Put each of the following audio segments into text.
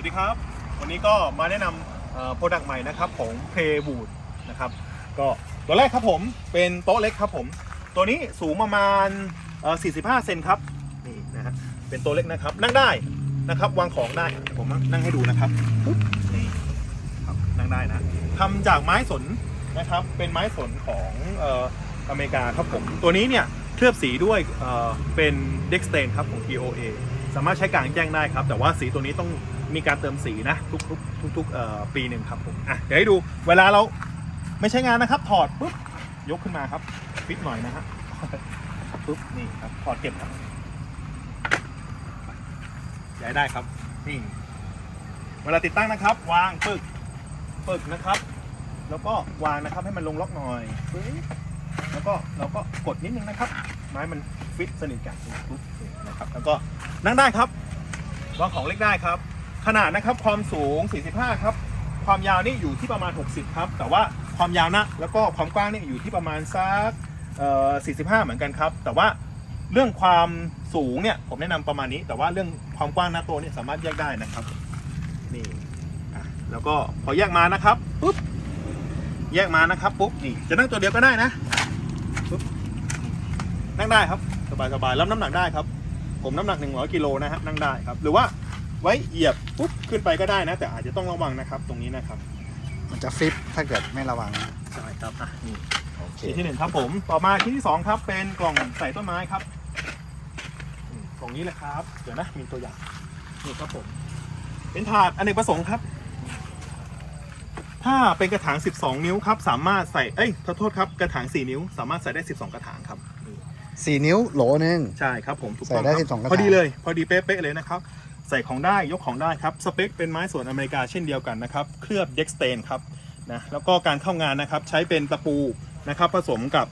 วัสดีครับ วันนี้ก็มาแนะนำโปรดักต์ใหม่นะครับของ p l a y w o o d นะครับก็ตัวแรกครับผมเป็นโต๊ะเล็กครับผม ตัวนี้สูงประมาณ 45 เซนครับนี่นะฮะเป็นตัวเล็กนะครับ นั่งได้นะครับวางของได้ผมนั่งให้ดูนะครับปุ๊บนี่ครับนั่งได้นะทำจากไม้สนนะครับเป็นไม้สนของอเมริกาครับผมตัวนี้เนี่ยเคลือบสีด้วยเเป็นเด็กสเตนครับของ TOA สามารถใช้กลางแจ้งได้ครับ แต่ว่าสีตัวนี้ต้องมีการเติมสีนะ ทุกๆทุกๆเอ่อปีหนึ่งครับผมอะเดี๋ยวให้ดูเวลาเราไม่ใช้งานนะครับ ถอดปุ๊บยกขึ้นมาครับฟิตหน่อยนะฮะปุ๊บนี่ครับถอดเก็บครับย้ายได้ครับนี่เวลาติดตั้งนะครับ วางปึกปึกนะครับ แล้วก็วางนะครับให้มันลงล็อกหน่อยปึ๊บ แล้วก็เราก็กดนิดนึงนะครับ ไม้มันฟิตสนิทกันปุ๊บนะครับ แล้วก็นั่งได้ครับวางของเล็กได้ครับ ขนาดนะครับความสูง 45 ครับ ความยาวนี่อยู่ที่ประมาณ 60 ครับ แต่ว่าความยาวนะแล้วก็ความกว้างนี่อยู่ที่ประมาณสักเอ่อ45 เหมือนกันครับ แต่ว่าเรื่องความสูงเนี่ยผมแนะนำประมาณนี้ แต่ว่าเรื่องความกว้างหน้าตัวเนี่ยสามารถแยกได้นะครับ นี่แล้วก็พอแยกมานะครับปุ๊บแยกมานะครับปุ๊บนี่จะนั่งตัวเดียวก็ได้นะ นั่งได้ครับ สบายสบายรับน้ำหนักได้ครับ ผมน้ำหนัก 100กิโลนะฮะนั่งได้ครับ หรือว่าไว้เหยียบปุ๊บขึ้นไปก็ได้นะ แต่อาจจะต้องระวังนะครับ ตรงนี้นะครับ มันจะฟิปถ้าเกิดไม่ระวังนะใช่ครับอะนี่โอเคชิ้นที่หนึ่งครับผมต่อมาชิ้นที่สองครับ เป็นกล่องใส่ต้นไม้ครับอืมกล่องนี้เลยครับ เดี๋ยวนะมีตัวอย่างนี่ครับผมเป็นถาดอเนกประสงค์ครับ ถ้าเป็นกระถาง 12 นิ้วครับ สามารถใส่ เอ้ย ขอโทษครับ กระถาง 4 นิ้ว สามารถใส่ได้ 12 กระถางครับนี่ สี่นิ้วโหลนึงใช่ครับผมถูกต้องใส่ได้ครับ12กระถาง พอดีเลยพอดีเป๊ะๆเลยนะครับ ใส่ของได้ยกของได้ครับ สเปคเป็นไม้สวนอเมริกาเช่นเดียวกันนะครับ เคลือบเด็กสเตนครับนะแล้วก็การเข้างานนะครับใช้เป็นตะปูนะครับ ผสมกับ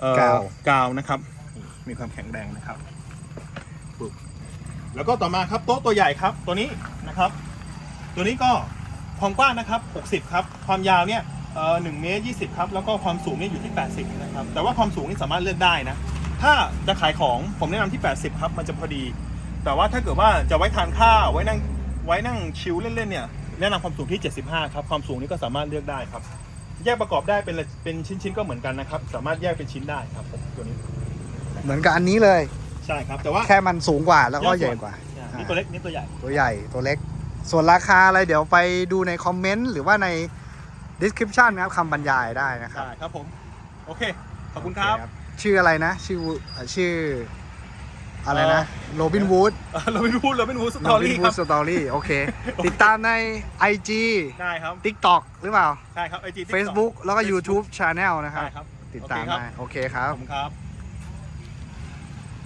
เอ่อกาว กาวนะครับนี่มีความแข็งแรงนะครับปึ๊บแล้วก็ต่อมาครับโต๊ะตัวใหญ่ครับตัวนี้นะครับ ตัวนี้ก็ความกว้างนะครับ 60 ครับ ความยาวเนี่ยเอ่อ1เมตร20 ครับ แล้วก็ความสูงเนี่ยอยู่ที่ 80 นะครับ แต่ว่าความสูงนี่สามารถเลือกได้นะ ถ้าจะขายของผมแนะนำที่ 80 ครับ มันจะพอดี แต่ว่าถ้าเกิดว่าจะไว้ทานข้าวไว้นั่งไว้นั่งชิลเล่นๆเนี่ยแนะนำความสูงที่ 75 ครับ ความสูงนี้ก็สามารถเลือกได้ครับ แยกประกอบได้เป็นเป็นชิ้นๆก็เหมือนกันนะครับ สามารถแยกเป็นชิ้นได้ครับผมตัวนี้เหมือนกับอันนี้เลย ใช่ครับ แต่ว่าแค่มันสูงกว่าแล้วก็ใหญ่กว่านี่ตัวเล็กนี่ตัวใหญ่ ตัวใหญ่ตัวเล็ก ส่วนราคาอะไรเดี๋ยวไปดูในคอมเมนต์หรือว่าใน description นะครับคำบรรยายได้นะครับใช่ครับผม โอเค ขอบคุณครับโอเชื่ออะไรนะ ชื่อเอ่อชื่อ อะไรนะโรบินวูดเราไม่รู้เราไม่รู้สตโรอบินรี่วูครัดบ สตอรี่โอเค ติดตามใน IG ได้ครับ TikTok หรือเปล่า ใช่ครับไอจี Facebook แล้วก็ YouTube Channel นะครับได้ครับติดตามโอเคครับได้โอเคครัขบ อบคุณครับ